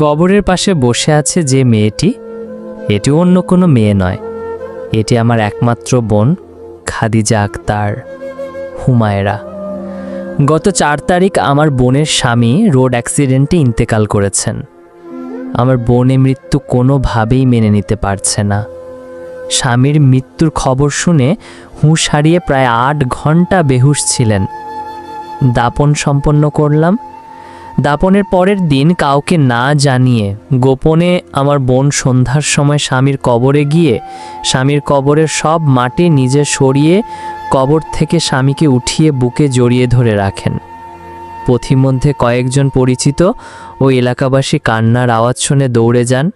কবরের পাশে বসে আছে যে মেয়েটি, এটি অন্য কোনো মেয়ে নয়। এটি আমার একমাত্র বোন, খাদিজা আক্তার, হুমায়রা। গত চার তারিখ আমার বোনের স্বামী রোড অ্যাক্সিডেন্টে ইন্তেকাল করেছেন। আমার বোনে মৃত্যু কোনোভাবেই মেনে নিতে পারছে না। স্বামীর মৃত্যুর খবর শুনে হুঁশ হারিয়ে প্রায় আট ঘণ্টা বেহুশ ছিলেন। দাপন সম্পন্ন করলাম দাপনের পরের দিন কাউকে না জানিয়ে গোপনে আমার বোন সন্ধ্যার সময় স্বামীর কবরে গিয়ে স্বামীর কবরের সব মাটি নিজে সরিয়ে কবর থেকে স্বামীকে উঠিয়ে বুকে জড়িয়ে ধরে রাখেন। পথিমধ্যে কয়েকজন পরিচিত ও এলাকাবাসী কান্নার আওয়াজ শুনে দৌড়ে যান।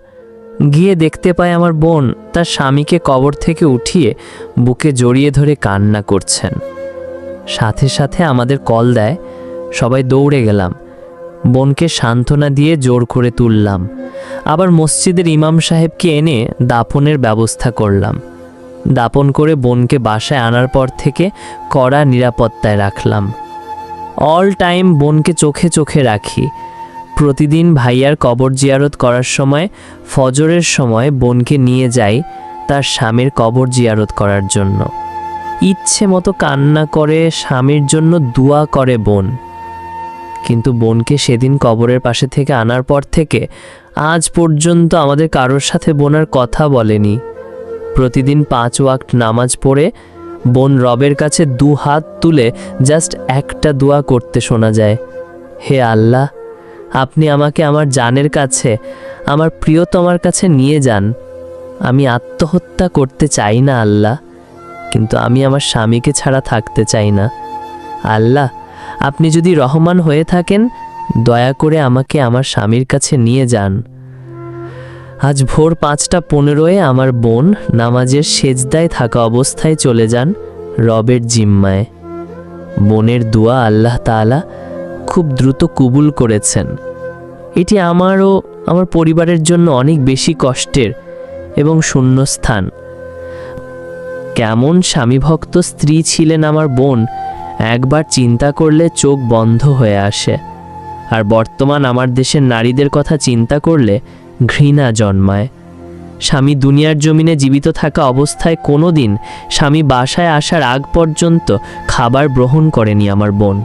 গিয়ে দেখতে পায় আমার বোন তার স্বামীকে কবর থেকে উঠিয়ে বুকে জড়িয়ে ধরে কান্না করছেন। সাথে সাথে আমাদের কল দেয়, সবাই দৌড়ে গেলাম। বোনকে সান্ত্বনা দিয়ে জোর করে তুললাম। আবার মসজিদের ইমাম সাহেবকে এনে দাপনের ব্যবস্থা করলাম। দাপন করে বোনকে বাসায় আনার পর থেকে কড়া নিরাপত্তায় রাখলাম। অল টাইম বোনকে চোখে চোখে রাখি। প্রতিদিন ভাইয়ার কবর জিয়ারত করার সময়, ফজরের সময় বোনকে নিয়ে যাই তার স্বামীর কবর জিয়ারত করার জন্য। ইচ্ছে মতো কান্না করে স্বামীর জন্য দোয়া করে বোন। কিন্তু বোনকে সেদিন কবরের পাশে থেকে আনার পর থেকে আজ পর্যন্ত আমাদের কারোর সাথে বোনার কথা বলেনি। প্রতিদিন পাঁচ ওয়াক্ট নামাজ পড়ে বোন রবের কাছে দু হাত তুলে জাস্ট একটা দোয়া করতে শোনা যায়। হে আল্লাহ, আপনি আমাকে আমার জানের কাছে, আমার প্রিয়তমার কাছে নিয়ে যান। আমি আত্মহত্যা করতে চাই না আল্লাহ, কিন্তু আমি আমার স্বামীকে ছাড়া থাকতে চাই না। আল্লাহ আপনি যদি রহমান হয়ে থাকেন, দয়া করে আমাকে আমার স্বামীর কাছে নিয়ে যান। আজ ভোর পাঁচটা পনেরোয় আমার বোন নামাজের সেজদায় থাকা অবস্থায় চলে যান রবের জিম্মায়। বোনের দোয়া আল্লাহ তাআলা খুব দ্রুত কবুল করেছেন। এটি আমারও, আমার পরিবারের জন্য অনেক বেশি কষ্টের এবং শূন্যস্থান। কেমন স্বামীভক্ত স্ত্রী ছিলেন আমার বোন একবার চিন্তা করলে চোখ বন্ধ হয়ে আসে। আর বর্তমান আমার দেশের নারীদের কথা চিন্তা করলে ঘৃণা জন্মায়। স্বামী দুনিয়ার জমিনে জীবিত থাকা অবস্থায় কোনো দিন স্বামী বাসায় আসার আগ পর্যন্ত খাবার গ্রহণ করেনি আমার বোন।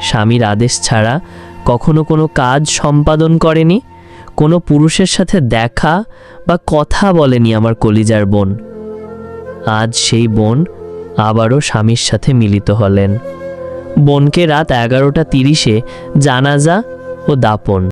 স্বামীর আদেশ ছাড়া কখনো কোনো কাজ সম্পাদন করেনি, কোনো পুরুষের সাথে দেখা বা কথা বলেনি আমার কলিজার বোন। আজ সেই বোন আবারও স্বামীর সাথে মিলিত হলেন। বোনকে রাত এগারোটা তিরিশে জানাজা ও দাপন।